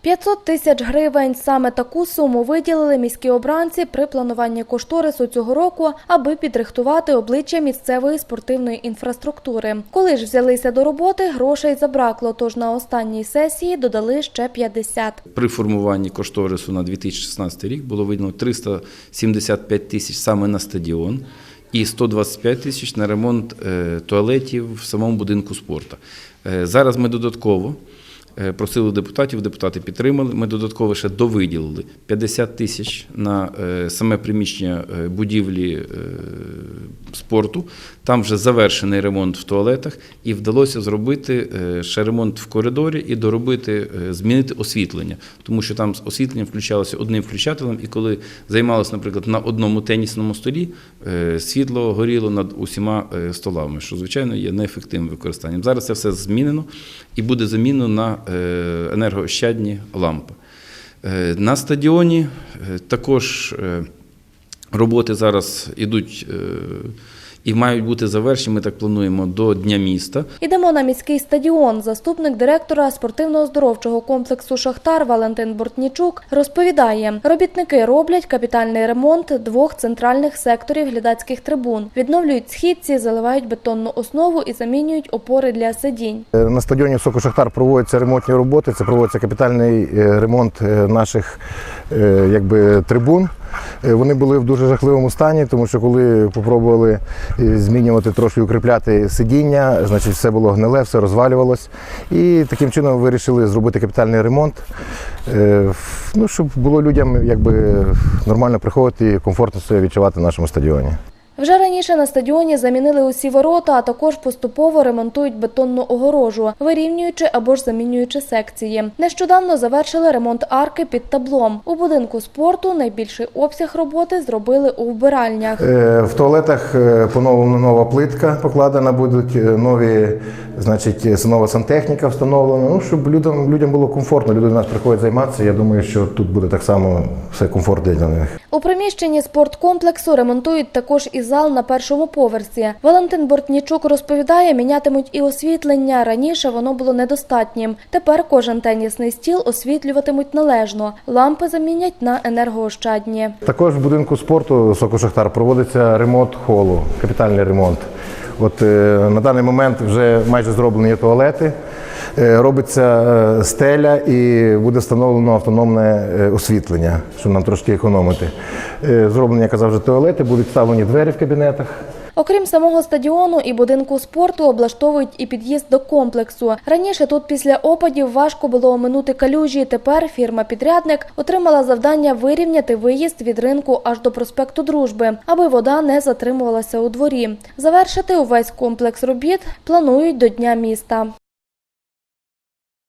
500 тисяч гривень. Саме таку суму виділили міські обранці при плануванні кошторису цього року, аби підрихтувати обличчя місцевої спортивної інфраструктури. Коли ж взялися до роботи, грошей забракло, тож на останній сесії додали ще 50. При формуванні кошторису на 2016 рік було виділено 375 тисяч саме на стадіон і 125 тисяч на ремонт е, туалетів в самому будинку спорту. Е, Зараз ми додатково просили депутатів, депутати підтримали. Ми додатково ще довиділили 50 тисяч на е, саме приміщення е, будівлі е, спорту. Там вже завершений ремонт в туалетах, і вдалося зробити е, ще ремонт в коридорі і доробити, е, змінити освітлення, тому що там освітлення включалося одним включателем, і коли займалося, наприклад, на одному тенісному столі, е, світло горіло над усіма столами, що звичайно є неефективним використанням. Зараз це все змінено і буде замінено на енергоощадні лампи. На стадіоні також роботи зараз ідуть е, і мають бути завершені, ми так плануємо, до Дня міста. Ідемо на міський стадіон. Заступник директора спортивно-оздоровчого комплексу Шахтар Валентин Бортнічук розповідає, робітники роблять капітальний ремонт двох центральних секторів глядацьких трибун, відновлюють східці, заливають бетонну основу і замінюють опори для сидінь. Е, На стадіоні «Соко Шахтар проводяться ремонтні роботи. Це проводиться капітальний е, ремонт наших якби, трибун. Е, Вони були в дуже жахливому стані, тому що коли спробували змінювати трошки укріпляти сидіння, значить все було гниле, все розвалювалось. І таким чином вирішили зробити капітальний ремонт, е, ну, щоб було людям якби, нормально приходити і комфортно себе відчувати в нашому стадіоні. Вже раніше на стадіоні замінили усі ворота, а також поступово ремонтують бетонну огорожу, вирівнюючи або ж замінюючи секції. Нещодавно завершили ремонт арки під таблом. У будинку спорту найбільший обсяг роботи зробили у вбиральнях. Е, В туалетах е, поновлена нова плитка покладена, будуть е, нові, значить, нова сантехніка встановлена. Ну, щоб людям, людям було комфортно. Люди до нас приходять займатися. Я думаю, що тут буде так само все комфортно для них. У приміщенні спорткомплексу ремонтують також і зал на першому поверсі. Валентин Бортнічук розповідає, мінятимуть і освітлення. Раніше воно було недостатнім. Тепер кожен тенісний стіл освітлюватимуть належно. Лампи замінять на енергоощадні. Також в будинку спорту Соко Шахтар проводиться ремонт холу, капітальний ремонт. От е, на даний момент вже майже зроблені туалети. Е, Робиться е, стеля і буде встановлено автономне е, освітлення, щоб нам трошки економити. Зроблені, я казав, вже туалети, будуть вставлені двері в кабінетах. Окрім самого стадіону і будинку спорту, облаштовують і під'їзд до комплексу. Раніше тут після опадів важко було оминути калюжі. Тепер фірма-підрядник отримала завдання вирівняти виїзд від ринку аж до проспекту Дружби, аби вода не затримувалася у дворі. Завершити увесь комплекс робіт планують до Дня міста.